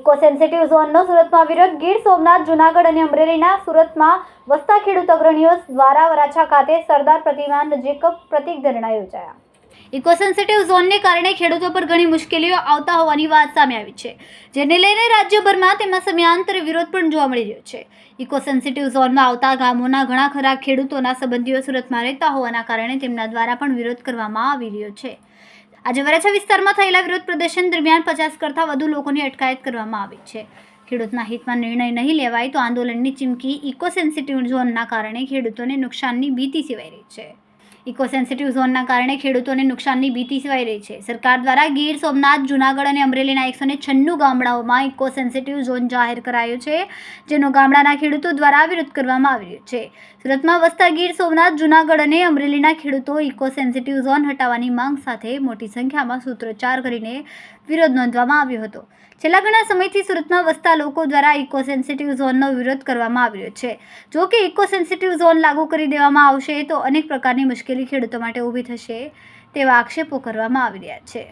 Eco sensitive ઝોનનો સુરતમાં વિરોધ. ગીર સોમનાથ, જૂનાગઢ અને અમરેલીના સુરતમાં વસતા ખેડૂત અગ્રણીઓ દ્વારા વરાછા ખાતે સરદાર પ્રતિમા નજીક પ્રતિક ધરણા યોજાયા. ઇકો સેન્સિટિવ ઝોનને કારણે ખેડૂતો પર ઘણી મુશ્કેલીઓ આવતા હોવાની વાત સામે આવી છે, જેને લઈને રાજ્યભરમાં તેમાં સમયાંતરે વિરોધ પણ જોવા મળી રહ્યો છે. ઇકો સેન્સિટિવ ઝોનમાં આવતા ગામોના ઘણા ખરા ખેડૂતોના સંબંધીઓ સુરતમાં રહેતા હોવાના કારણે તેમના દ્વારા પણ વિરોધ કરવામાં આવી રહ્યો છે. આજે વરાછા વિસ્તારમાં થયેલા વિરોધ પ્રદર્શન દરમિયાન પચાસ કરતાં વધુ લોકોની અટકાયત કરવામાં આવી છે. ખેડૂતના હિતમાં નિર્ણય નહીં લેવાય તો આંદોલનની ચીમકી ઇકો સેન્સિટિવ ઝોનના કારણે ખેડૂતોને નુકસાનની ભીતિ સેવાઈ રહી છે. ઇકો સેન્સિટિવ ઝોનના કારણે ખેડૂતોને નુકસાનની ભીતિ સેવાઈ રહી છે. સરકાર દ્વારા ગીર સોમનાથ, જૂનાગઢ અને અમરેલીના એકસો ને છન્નું ગામડાઓમાં ઇકો સેન્સિટિવ ઝોન જાહેર કરાયો છે, જેનો ગામડાના ખેડૂતો દ્વારા વિરોધ કરવામાં આવી રહ્યો છે. સુરતમાં વસતા ગીર સોમનાથ, જૂનાગઢ અને અમરેલીના ખેડૂતો ઇકો સેન્સિટિવ ઝોન હટાવવાની માંગ સાથે મોટી સંખ્યામાં સૂત્રોચ્ચાર કરીને વિરોધ નોંધવામાં આવ્યો હતો. છેલ્લા ઘણા સમયથી સુરતમાં વસતા લોકો દ્વારા ઇકો સેન્સિટિવ ઝોનનો વિરોધ કરવામાં આવ્યો છે. જો કે ઇકો સેન્સિટિવ ઝોન લાગુ કરી દેવામાં આવશે તો અનેક પ્રકારની મુશ્કેલી ખેડૂતો માટે ઊભી થશે તેવા આક્ષેપો કરવામાં આવી રહ્યા છે.